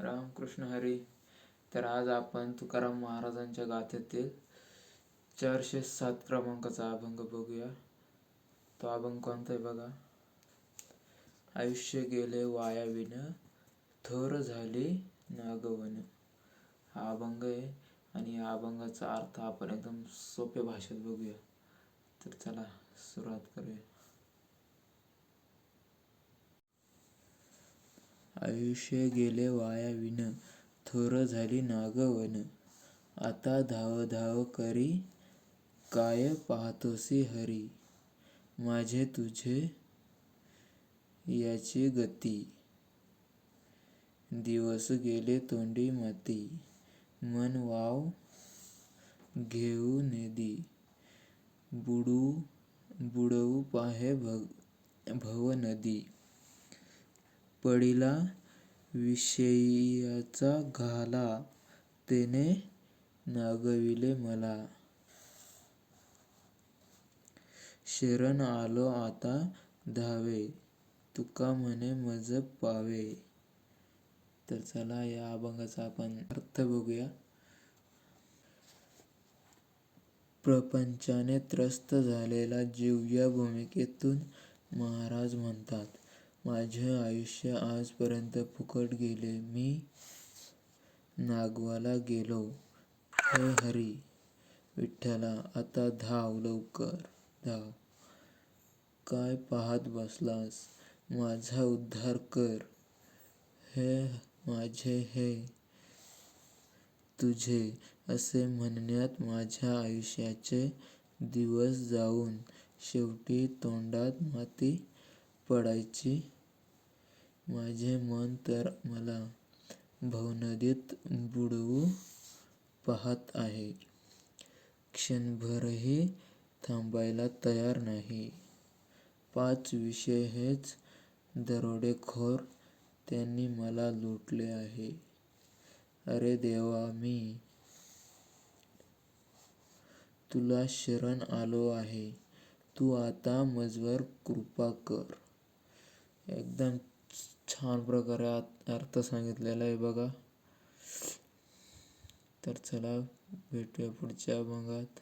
रामकृष्ण हरी. तर आज आपण तुकाराम महाराजांच्या गाथेतील चारशे सात क्रमांकाचा अभंग बघूया. तो अभंग कोणता आहे बघा? आयुष्य गेले वायाविन थोर झाली नागवन. हा अभंग आहे आणि या अभंगाचा अर्थ आपण एकदम सोप्या भाषेत बघूया. तर चला सुरुवात करूया. आयुष्य गेले वाया विन थोर झाली नागवन. आता धाव धाव करी काय पाहतोसी हरी? माझे तुझे याची गती. दिवस गेले तोंडी माती मन वाव घेऊ नेदी. बुडू बुडवू पाहे भग भव नदी. पडिला विषयाचा घाला. तेने नागविले मला. शरण आलो आता धावे. तुका म्हणे मज पावे. तर चला या अभंगाचा आपण अर्थ बघूया. प्रपंचाने त्रस्त झालेला जीव या भूमिकेतून महाराज म्हणतात माझे आयुष्य आजपर्यंत फुकट गेले. मी नागवाला गेलो. हे हरी विठ्ठला आता धाव लवकर धाव. काय पाहत बसलास? माझा उद्धार कर. हे माझे हे तुझे असे म्हणण्यात माझ्या आयुष्याचे दिवस जाऊन शेवटी तोंडात माती पडायची? माझे मन तर मला भवनदीत बुडवू पाहत आहे. क्षणभरही थांबायला तयार नाही. पाच विषय हेच दरोडेखोर त्यांनी मला लुटले आहे. अरे देवा मी तुला शरण आलो आहे. तू आता मजवर कृपा कर. एकदम छान प्रकारे अर्थ सांगितलेला आहे बघा. तर चला भेटूया पुढच्या अभंगात